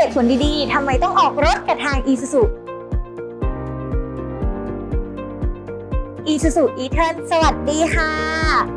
เหตุผลดีๆทำไมต้องออกรถกับทาง Isuzu Isuzu e-turn สวัสดีค่ะ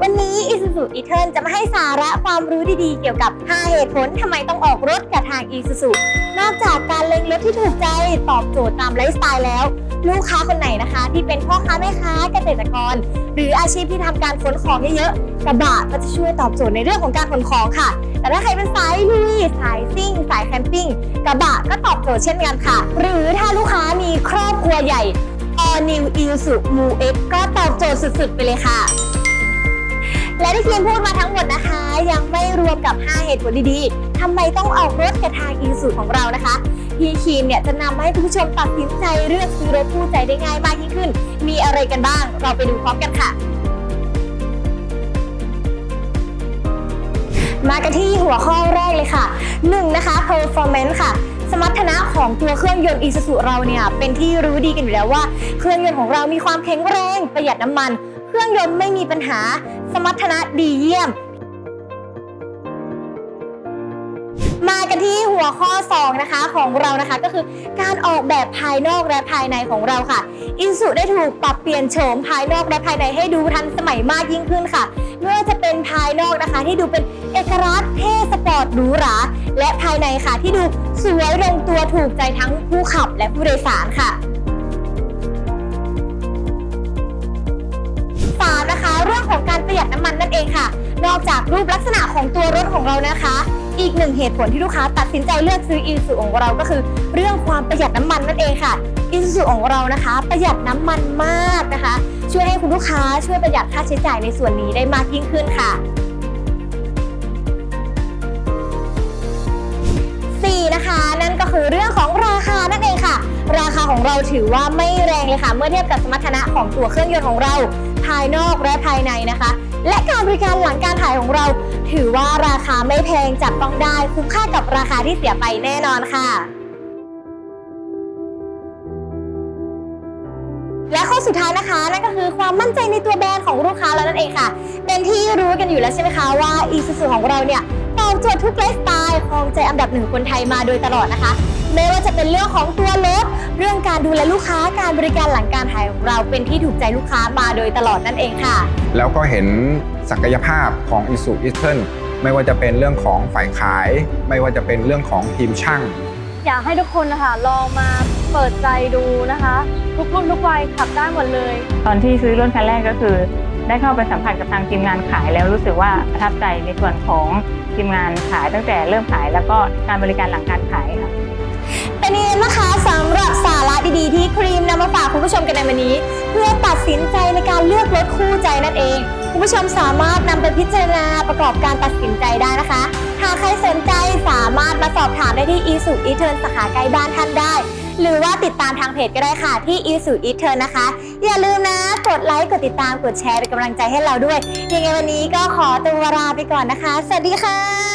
วันนี้ Isuzu e-turn จะมาให้สาระความรู้ดีๆ เกี่ยวกับ 5 เหตุผลทำไมต้องออกรถกับทาง Isuzu นอกจากการเล็งรถที่ถูกใจตอบโจทย์ตามไลฟ์สไตล์แล้ว ลูกค้าคนไหนนะคะ ที่เป็นพ่อค้าแม่ค้าเกษตรกร หรืออาชีพที่ทำการขนของเยอะๆกระบะก็จะช่วยตอบโจทย์ในเรื่องของการขนของค่ะ แต่ถ้าใครเป็นสายลุยสายซิ่ง สายแคมปิ้งกระบะก็ตอบโจทย์เช่นกันค่ะ หรือถ้าลูกค้ามีครอบครัวใหญ่ All New Isuzu Mu X ก็ตอบโจทย์สุดๆ ไปเลยค่ะ และที่ทีมพูดมาทั้งหมดนะคะ ยังไม่รวมกับ 5 เหตุผลดีๆทำไมต้องออกรถกับทาง Isuzu ของเรานะคะพี่คีมเนี่ยจะนำให้คุณผู้ชมตัดสินใจเลือกซื้อรถคู่ใจได้ง่ายมากยิ่งขึ้น มีอะไรกันบ้าง เราไปดูพร้อมกันค่ะมากันที่หัวข้อแรกเลยค่ะ 1. นะคะ performance ค่ะ สมรรถนะของตัวเครื่องยนต์อีซูซูเราเนี่ยเป็นที่รู้ดีกันอยู่แล้วว่า เครื่องยนต์ของเรามีความแข็งแรงประหยัดน้ำมัน เครื่องยนต์ไม่มีปัญหา สมรรถนะดีเยี่ยม มากันที่หัวข้อ 2 นะคะของเรานะคะก็คือการออกแบบภายนอกและภายในของเราค่ะอินสุได้ถูกปรับเปลี่ยนโฉมภายนอกและภายในให้ดูทันสมัยมากยิ่งขึ้นค่ะไม่ว่าจะเป็นภายนอกนะคะ ที่ดูเป็นเอกลักษณ์เท่สปอร์ตหรูหราและภายในค่ะที่ดูสวยลงตัวถูกใจทั้งผู้ขับและผู้โดยสารค่ะ จากรูปลักษณะของตัวรถของเรานะคะ อีกหนึ่งเหตุผลที่ลูกค้าตัดสินใจเลือกซื้ออีซูของเราก็คือ เรื่องความประหยัดน้ำมันนั่นเองค่ะอีซูของเรานะคะ ประหยัดน้ำมันมากนะคะ ช่วยให้คุณลูกค้าช่วยประหยัดค่าใช้จ่ายในส่วนนี้ได้มากยิ่งขึ้นค่ะ4นะคะนั่นก็คือเรื่องของราคานั่นเองค่ะ ราคาของเราถือว่าไม่แรงเลยค่ะ เมื่อเทียบกับสมรรถนะของตัวเครื่องยนต์ของเรา ภายนอกและภายในนะคะ และการบริการหลังการถ่ายของเรา ถือว่าราคาไม่แพงจับต้องได้คุ้มค่ากับราคาที่เสียไปแน่นอนค่ะ และข้อสุดท้ายนะคะ นั่นก็คือความมั่นใจในตัวแบรนด์ของลูกค้าแล้วนั่นเองค่ะ เป็นที่รู้กันอยู่แล้วใช่ไหมคะว่าอีซูซูของเราเนี่ย ตอบโจทย์ทุกไลฟ์สไตล์ครองใจอันดับหนึ่งคนไทยมาโดยตลอดนะคะ ไม่ว่าจะเป็นเรื่องของตัวรถเรื่องการดูแลลูกค้าการบริการหลังการถ่ายของเราเป็นที่ถูกใจลูกค้ามาโดยตลอดนั่นเองค่ะ แล้วก็เห็นศักยภาพของ i s u e a s t e r n ไม่ว่าจะเป็นเรื่องของฝ่ายขาย ไม่ว่าจะเป็นเรื่องของทีมช่าง อยากให้ทุกคนนะคะลองมาเปิดใจดูนะคะ ทุกรุ่นทุกวัยขับได้หมดเลย ตอนที่ซื้อรถคันแรกก็คือ ได้เข้าไปสัมผัสกับทางทีมงานขายแล้วรู้สึกว่าประทับใจในส่วนของทีมงานขายตั้งแต่เริ่มขายแล้วก็การบริการหลังการขายค่ะ เป็นยังไงนะคะสำหรับสาระดีๆ ที่ครีมนำมาฝากคุณผู้ชมกันในวันนี้ เพื่อตัดสินใจในการเลือกรถคู่ใจนั่นเอง คุณผู้ชมสามารถนำไปพิจารณาประกอบการตัดสินใจได้นะคะ หากใครสนใจสามารถมาสอบถามได้ที่อีสุอีเทิร์นสาขาใกล้บ้านท่านได้ หรือว่าติดตามทางเพจก็ได้ค่ะที่อีสุอีเทิร์นนะคะ อย่าลืมนะ กดไลค์ กดติดตาม กดแชร์เป็นกำลังใจให้เราด้วย ยังไงวันนี้ก็ขอตัวลาไปก่อนนะคะ สวัสดีค่ะ